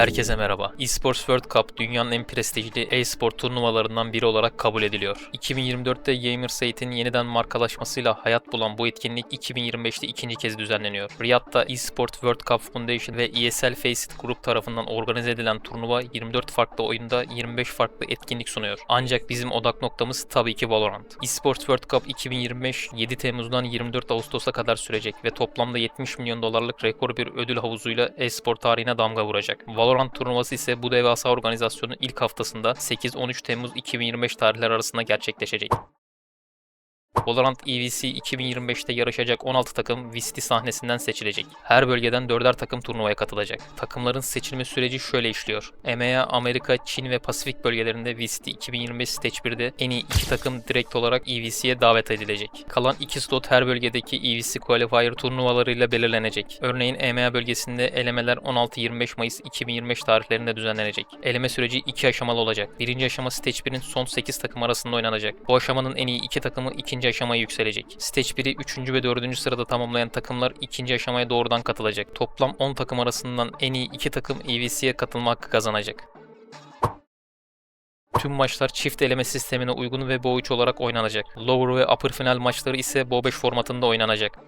Herkese merhaba. eSports World Cup dünyanın en prestijli e-spor turnuvalarından biri olarak kabul ediliyor. 2024'te Gamersate'in yeniden markalaşmasıyla hayat bulan bu etkinlik 2025'te ikinci kez düzenleniyor. Riyad'da eSport World Cup Foundation ve ESL Faceit Group tarafından organize edilen turnuva 24 farklı oyunda 25 farklı etkinlik sunuyor. Ancak bizim odak noktamız tabii ki Valorant. eSports World Cup 2025 7 Temmuz'dan 24 Ağustos'a kadar sürecek ve toplamda 70 milyon dolarlık rekor bir ödül havuzuyla e-spor tarihine damga vuracak. Valorant turnuvası ise bu devasa organizasyonun ilk haftasında 8-13 Temmuz 2025 tarihler arasında gerçekleşecek. Valorant EVC 2025'te yarışacak 16 takım VIST sahnesinden seçilecek. Her bölgeden 4'er takım turnuvaya katılacak. Takımların seçilme süreci şöyle işliyor. EMEA, Amerika, Çin ve Pasifik bölgelerinde VIST 2025 Stage 1'de en iyi 2 takım direkt olarak EVC'ye davet edilecek. Kalan 2 slot her bölgedeki EVC Qualifier turnuvalarıyla belirlenecek. Örneğin EMEA bölgesinde elemeler 16-25 Mayıs 2025 tarihlerinde düzenlenecek. Eleme süreci 2 aşamalı olacak. Birinci aşama Stage 1'in son 8 takım arasında oynanacak. Bu aşamanın en iyi 2 takımı ikinci aşamaya yükselecek. Stage 1'i 3. ve 4. sırada tamamlayan takımlar ikinci aşamaya doğrudan katılacak. Toplam 10 takım arasından en iyi 2 takım EVC'ye katılma hakkı kazanacak. Tüm maçlar çift eleme sistemine uygun ve Bo 3 olarak oynanacak. Lower ve Upper final maçları ise Bo 5 formatında oynanacak.